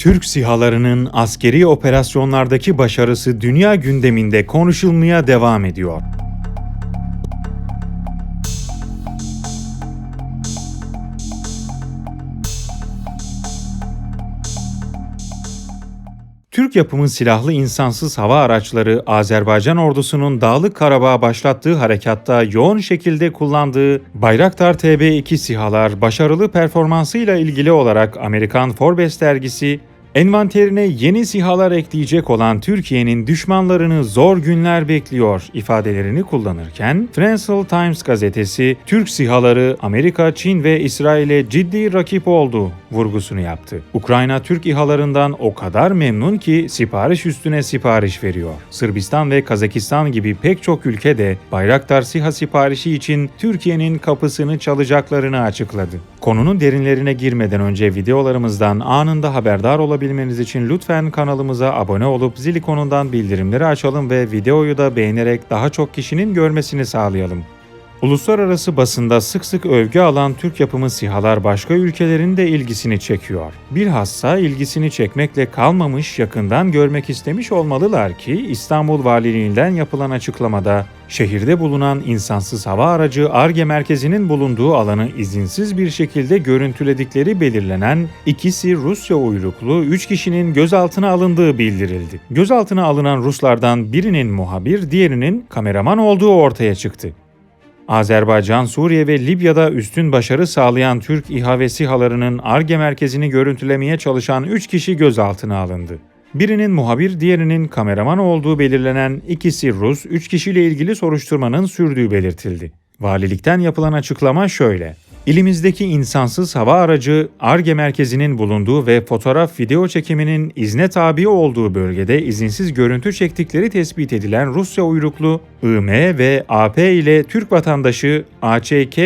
Türk sihalarının askeri operasyonlardaki başarısı dünya gündeminde konuşulmaya devam ediyor. Türk yapımı silahlı insansız hava araçları Azerbaycan ordusunun Dağlık Karabağ'a başlattığı harekatta yoğun şekilde kullandığı Bayraktar TB2 sihalar başarılı performansıyla ilgili olarak Amerikan Forbes dergisi Envanterine yeni sihalar ekleyecek olan Türkiye'nin düşmanlarını zor günler bekliyor ifadelerini kullanırken Financial Times gazetesi Türk sihaları Amerika, Çin ve İsrail'e ciddi rakip oldu vurgusunu yaptı. Ukrayna Türk İHA'larından o kadar memnun ki sipariş üstüne sipariş veriyor. Sırbistan ve Kazakistan gibi pek çok ülke de Bayraktar SİHA siparişi için Türkiye'nin kapısını çalacaklarını açıkladı. Konunun derinlerine girmeden önce videolarımızdan anında haberdar olabilmeniz için lütfen kanalımıza abone olup zil ikonundan bildirimleri açalım ve videoyu da beğenerek daha çok kişinin görmesini sağlayalım. Uluslararası basında sık sık övgü alan Türk yapımı sihalar başka ülkelerin de ilgisini çekiyor. Bilhassa ilgisini çekmekle kalmamış yakından görmek istemiş olmalılar ki İstanbul Valiliğinden yapılan açıklamada şehirde bulunan insansız hava aracı ARGE merkezinin bulunduğu alanı izinsiz bir şekilde görüntüledikleri belirlenen ikisi Rusya uyruklu 3 kişinin gözaltına alındığı bildirildi. Gözaltına alınan Ruslardan birinin muhabir, diğerinin kameraman olduğu ortaya çıktı. Azerbaycan, Suriye ve Libya'da üstün başarı sağlayan Türk İHA ve SİHA'larının ARGE merkezini görüntülemeye çalışan 3 kişi gözaltına alındı. Birinin muhabir, diğerinin kameraman olduğu belirlenen ikisi Rus, 3 kişiyle ilgili soruşturmanın sürdüğü belirtildi. Valilikten yapılan açıklama şöyle. İlimizdeki insansız hava aracı ARGE merkezinin bulunduğu ve fotoğraf video çekiminin izne tabi olduğu bölgede izinsiz görüntü çektikleri tespit edilen Rusya uyruklu IM ve AP ile Türk vatandaşı AÇK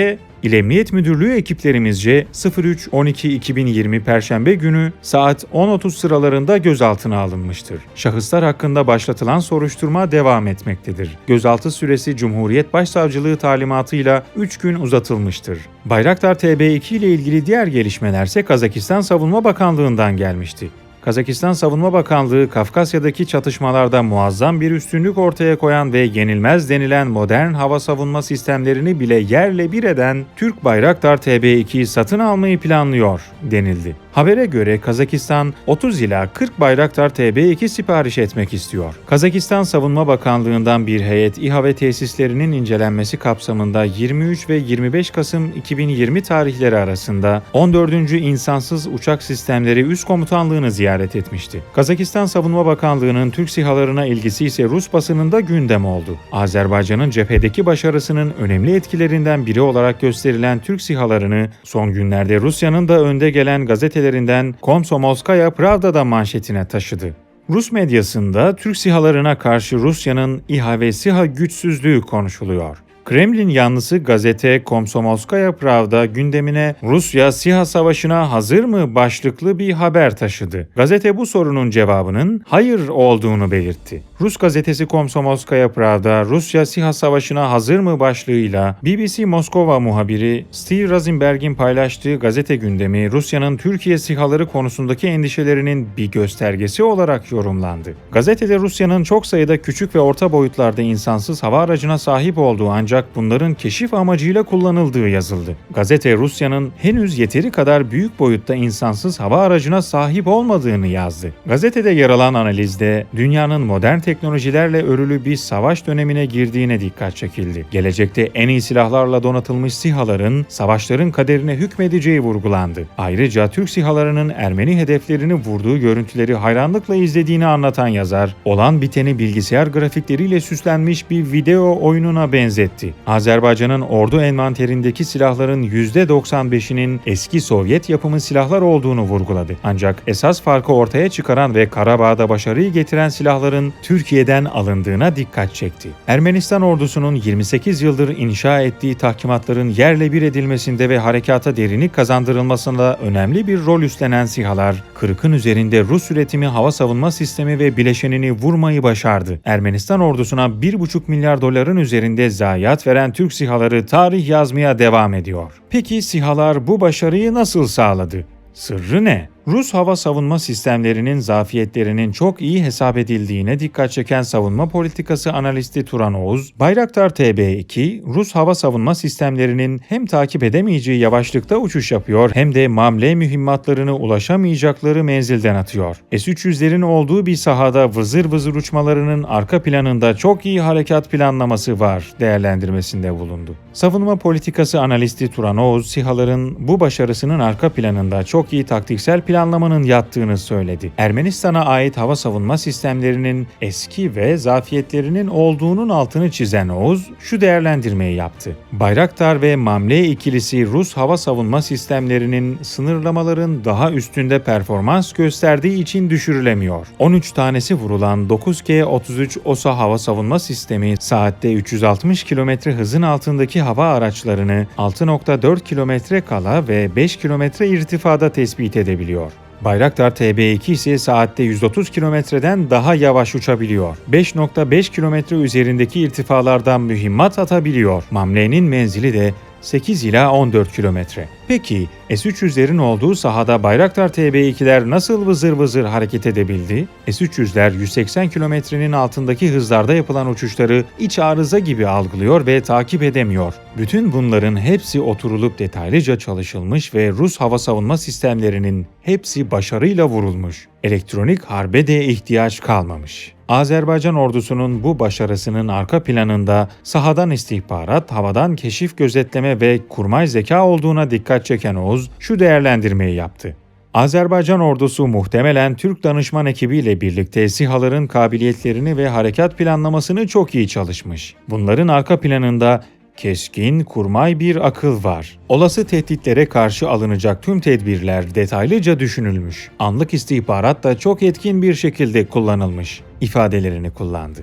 İl Emniyet Müdürlüğü ekiplerimizce 03-12-2020 Perşembe günü saat 10.30 sıralarında gözaltına alınmıştır. Şahıslar hakkında başlatılan soruşturma devam etmektedir. Gözaltı süresi Cumhuriyet Başsavcılığı talimatıyla 3 gün uzatılmıştır. Bayraktar TB2 ile ilgili diğer gelişmelerse Kazakistan Savunma Bakanlığı'ndan gelmişti. Kazakistan Savunma Bakanlığı Kafkasya'daki çatışmalarda muazzam bir üstünlük ortaya koyan ve yenilmez denilen modern hava savunma sistemlerini bile yerle bir eden Türk Bayraktar TB2'yi satın almayı planlıyor denildi. Habere göre Kazakistan 30 ila 40 Bayraktar TB2 sipariş etmek istiyor. Kazakistan Savunma Bakanlığı'ndan bir heyet İHA ve tesislerinin incelenmesi kapsamında 23 ve 25 Kasım 2020 tarihleri arasında 14. İnsansız Uçak Sistemleri Üst Komutanlığı'nı ziyaret etmişti. Kazakistan Savunma Bakanlığı'nın Türk sihalarına ilgisi ise Rus basınında gündem oldu. Azerbaycan'ın cephedeki başarısının önemli etkilerinden biri olarak gösterilen Türk sihalarını son günlerde Rusya'nın da önde gelen gazeteler gazetelerinden Komsomolskaya Pravda'da manşetine taşıdı. Rus medyasında Türk sihalarına karşı Rusya'nın İHA ve SİHA güçsüzlüğü konuşuluyor. Kremlin yanlısı gazete Komsomolskaya Pravda gündemine Rusya SİHA savaşına hazır mı başlıklı bir haber taşıdı. Gazete bu sorunun cevabının hayır olduğunu belirtti. Rus gazetesi Komsomolskaya Pravda, Rusya SİHA savaşına hazır mı başlığıyla BBC Moskova muhabiri Steve Razenberg'in paylaştığı gazete gündemi Rusya'nın Türkiye SİHA'ları konusundaki endişelerinin bir göstergesi olarak yorumlandı. Gazetede Rusya'nın çok sayıda küçük ve orta boyutlarda insansız hava aracına sahip olduğu ancak ancak bunların keşif amacıyla kullanıldığı yazıldı. Gazete Rusya'nın henüz yeteri kadar büyük boyutta insansız hava aracına sahip olmadığını yazdı. Gazetede yer alan analizde dünyanın modern teknolojilerle örülü bir savaş dönemine girdiğine dikkat çekildi. Gelecekte en iyi silahlarla donatılmış SİHA'ların savaşların kaderine hükmedeceği vurgulandı. Ayrıca Türk SİHA'larının Ermeni hedeflerini vurduğu görüntüleri hayranlıkla izlediğini anlatan yazar, olan biteni bilgisayar grafikleriyle süslenmiş bir video oyununa benzetti etti. Azerbaycan'ın ordu envanterindeki silahların %95'inin eski Sovyet yapımı silahlar olduğunu vurguladı. Ancak esas farkı ortaya çıkaran ve Karabağ'da başarıyı getiren silahların Türkiye'den alındığına dikkat çekti. Ermenistan ordusunun 28 yıldır inşa ettiği tahkimatların yerle bir edilmesinde ve harekata derinlik kazandırılmasında önemli bir rol üstlenen sihalar, 40'ın üzerinde Rus üretimi hava savunma sistemi ve bileşenini vurmayı başardı. Ermenistan ordusuna 1,5 milyar doların üzerinde zayiat hayat veren Türk sihaları tarih yazmaya devam ediyor. Peki sihalar bu başarıyı nasıl sağladı? Sırrı ne? Rus hava savunma sistemlerinin zafiyetlerinin çok iyi hesap edildiğine dikkat çeken savunma politikası analisti Turan Oğuz, Bayraktar TB2, Rus hava savunma sistemlerinin hem takip edemeyeceği yavaşlıkta uçuş yapıyor hem de mamle mühimmatlarını ulaşamayacakları menzilden atıyor. S-300'lerin olduğu bir sahada vızır vızır uçmalarının arka planında çok iyi harekat planlaması var değerlendirmesinde bulundu. Savunma politikası analisti Turan Oğuz, SİHA'ların bu başarısının arka planında çok iyi taktiksel planlamanın yattığını söyledi. Ermenistan'a ait hava savunma sistemlerinin eski ve zafiyetlerinin olduğunun altını çizen Oğuz şu değerlendirmeyi yaptı. Bayraktar ve Mamle ikilisi Rus hava savunma sistemlerinin sınırlamaların daha üstünde performans gösterdiği için düşürülemiyor. 13 tanesi vurulan 9K-33 OSA hava savunma sistemi saatte 360 km hızın altındaki hava araçlarını 6.4 kilometre kala ve 5 kilometre irtifada tespit edebiliyor. Bayraktar TB2 ise saatte 130 kilometreden daha yavaş uçabiliyor. 5.5 kilometre üzerindeki irtifalardan mühimmat atabiliyor. Mamle'nin menzili de 8 ila 14 kilometre. Peki S-300'lerin olduğu sahada Bayraktar TB2'ler nasıl vızır vızır hareket edebildi? S-300'ler 180 kilometrenin altındaki hızlarda yapılan uçuşları iç arıza gibi algılıyor ve takip edemiyor. Bütün bunların hepsi oturulup detaylıca çalışılmış ve Rus hava savunma sistemlerinin hepsi başarıyla vurulmuş. Elektronik harbe de ihtiyaç kalmamış. Azerbaycan ordusunun bu başarısının arka planında sahadan istihbarat, havadan keşif gözetleme ve kurmay zeka olduğuna dikkat çeken Oğuz şu değerlendirmeyi yaptı. Azerbaycan ordusu muhtemelen Türk danışman ekibiyle birlikte SİHA'ların kabiliyetlerini ve harekat planlamasını çok iyi çalışmış. Bunların arka planında keskin, kurmay bir akıl var. Olası tehditlere karşı alınacak tüm tedbirler detaylıca düşünülmüş. Anlık istihbarat da çok etkin bir şekilde kullanılmış ifadelerini kullandı.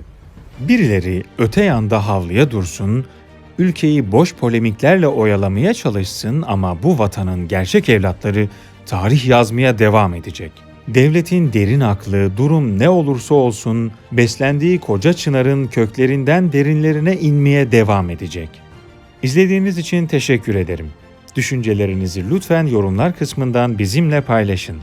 Birileri öte yanda havluya dursun, ülkeyi boş polemiklerle oyalamaya çalışsın ama bu vatanın gerçek evlatları tarih yazmaya devam edecek. Devletin derin aklı, durum ne olursa olsun, beslendiği koca çınarın köklerinden derinlerine inmeye devam edecek. İzlediğiniz için teşekkür ederim. Düşüncelerinizi lütfen yorumlar kısmından bizimle paylaşın.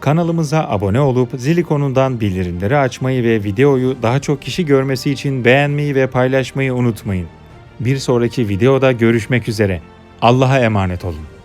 Kanalımıza abone olup zil ikonundan bildirimleri açmayı ve videoyu daha çok kişi görmesi için beğenmeyi ve paylaşmayı unutmayın. Bir sonraki videoda görüşmek üzere. Allah'a emanet olun.